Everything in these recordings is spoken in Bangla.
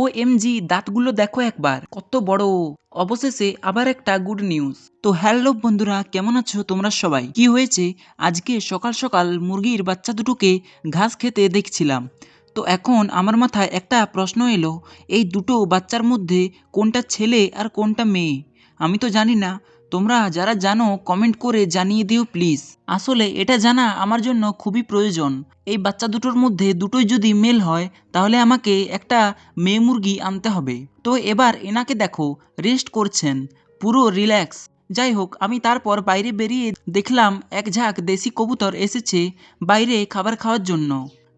ও এম জি দাঁতগুলো দেখো একবার। কত বড়। অবশেষে আবার একটা গুড নিউজ তো হ্যালো বন্ধুরা, কেমন আছো তোমরা সবাই? কি হয়েছে? আজকে সকাল সকাল মুরগির বাচ্চা দুটোকে ঘাস খেতে দেখছিলাম। তো এখন আমার মাথায় একটা প্রশ্ন এলো, এই দুটো বাচ্চার মধ্যে কোনটা ছেলে আর কোনটা মেয়ে? আমি তো জানি না তোমরা যারা জানো কমেন্ট করে জানিয়ে দিও প্লিজ আসলে এটা জানা আমার জন্য খুবই প্রয়োজন। এই বাচ্চা দুটোর মধ্যে দুটোই যদি মেল হয়, তাহলে আমাকে একটা মেয়ে মুরগি আনতে হবে। তো এবার এনাকে দেখো রেস্ট করছেন। পুরো রিল্যাক্স যাই হোক, আমি তারপর বাইরে বেরিয়ে দেখলাম এক ঝাঁক দেশি কবুতর এসেছে বাইরে খাবার খাওয়ার জন্য।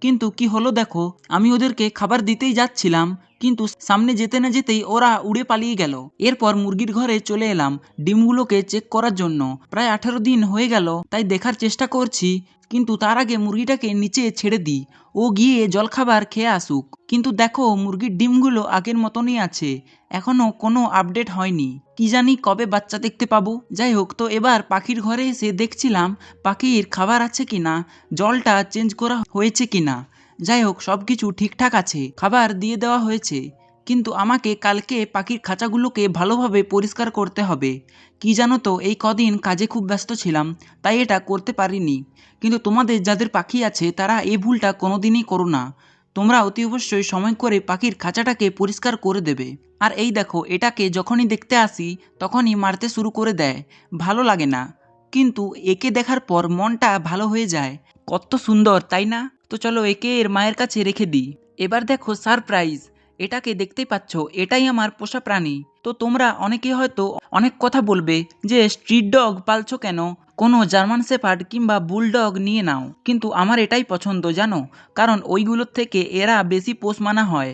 কিন্তু কি হলো দেখো, আমি ওদেরকে খাবার দিতেই যাচ্ছিলাম। কিন্তু সামনে যেতে না যেতেই ওরা উড়ে পালিয়ে গেল। এরপর মুরগির ঘরে চলে এলাম ডিমগুলোকে চেক করার জন্য। প্রায় আঠেরো দিন হয়ে গেল, তাই দেখার চেষ্টা করছি, কিন্তু তার আগে মুরগিটাকে নিচে ছেড়ে দিই। ও গিয়ে জলখাবার খেয়ে আসুক। কিন্তু দেখো, মুরগির ডিমগুলো আগের মতনই আছে। এখনও কোনো আপডেট হয়নি। কি জানি কবে বাচ্চা দেখতে পাবো। যাই হোক, তো এবার পাখির ঘরে এসে দেখছিলাম পাখির খাবার আছে কি না জলটা চেঞ্জ করা হয়েছে কিনা। যাই হোক, সব কিছু ঠিকঠাক আছে। খাবার দিয়ে দেওয়া হয়েছে। কিন্তু আমাকে কালকে পাখির খাঁচাগুলোকে ভালোভাবে পরিষ্কার করতে হবে। কি জানো তো, এই কদিন কাজে খুব ব্যস্ত ছিলাম, তাই এটা করতে পারিনি। কিন্তু তোমাদের যাদের পাখি আছে, তারা এই ভুলটা কোনোদিনই করো না। তোমরা অতি অবশ্যই সময় করে পাখির খাঁচাটাকে পরিষ্কার করে দেবে। আর এই দেখো, এটাকে যখনই দেখতে আসি, তখনই মারতে শুরু করে দেয়। ভালো লাগে না। কিন্তু একে দেখার পর মনটা ভালো হয়ে যায়। কত সুন্দর, তাই না? তো চলো একে এর মায়ের কাছে রেখে দিই। এবার দেখো সারপ্রাইজ এটাকে দেখতেই পাচ্ছ, এটাই আমার পোষা প্রাণী। তো তোমরা অনেকে হয়তো অনেক কথা বলবে যে স্ট্রিট ডগ পালছো কেন? কোনো জার্মান শেপার্ড কিংবা বুল ডগ নিয়ে নাও। কিন্তু আমার এটাই পছন্দ, জানো? কারণ ওইগুলোর থেকে এরা বেশি পোষ মানা হয়।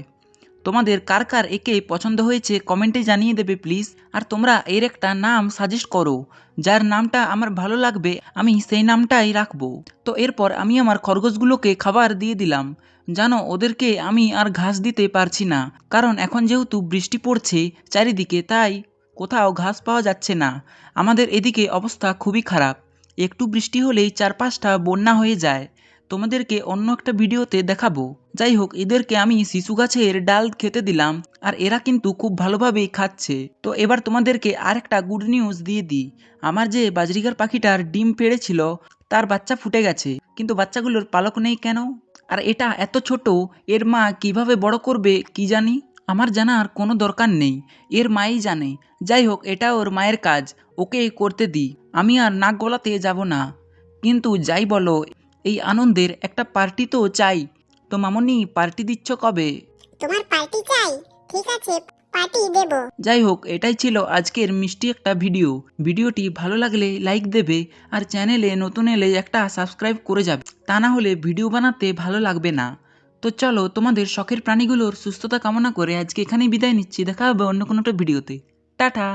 তোমাদের কার কার একে পছন্দ হয়েছে কমেন্টে জানিয়ে দেবে প্লিজ আর তোমরা এর একটা নাম সাজেস্ট করো, যার নামটা আমার ভালো লাগবে, আমি সেই নামটাই রাখব। তো এরপর আমি আমার খরগোশগুলোকে খাবার দিয়ে দিলাম। জানো, ওদেরকে আমি আর ঘাস দিতে পারছি না, কারণ এখন যেহেতু বৃষ্টি পড়ছে চারিদিকে, তাই কোথাও ঘাস পাওয়া যাচ্ছে না। আমাদের এদিকে অবস্থা খুবই খারাপ। একটু বৃষ্টি হলেই চারপাশটা বন্যা হয়ে যায়। তোমাদেরকে অন্য একটা ভিডিওতে দেখাবো। যাই হোক এদেরকে আমি শিশু গাছের ডাল খেতে দিলাম, আর এরা কিন্তু খুব ভালোভাবেই খাচ্ছে। তো এবার তোমাদেরকে আর একটা গুড নিউজ দিয়ে দিই। আমার যে বাজরিগার পাখিটার ডিম পেড়েছিল, তার বাচ্চা ফুটে গেছে। কিন্তু বাচ্চাগুলোর পালক নেই কেন? আর এটা এত ছোট, এর মা কীভাবে বড় করবে কি জানি? আমার জানার কোনো দরকার নেই, এর মাই জানে। যাই হোক এটা ওর মায়ের কাজ ওকে করতে দিই। আমি আর নাক গলাতে যাব না। কিন্তু যাই বলো এই আনন্দের একটা পার্টি তো চাই। তো মামনি পার্টি দিচ্ছ কবে? তোমার পার্টি চাই? ঠিক আছে পার্টি দেব। যাই হোক এটাই ছিল আজকের মিষ্টি একটা ভিডিও। ভিডিওটি ভালো লাগলে লাইক দেবে আর চ্যানেলে নতুন এলে একটা সাবস্ক্রাইব করে যাবে। তা না হলে ভিডিও বানাতে ভালো লাগবে না। তো চলো তোমাদের শখের প্রাণীগুলোর সুস্থতা কামনা করে আজকে এখানেই বিদায় নিচ্ছি। দেখা হবে অন্য কোনো একটা ভিডিওতে। টাটা!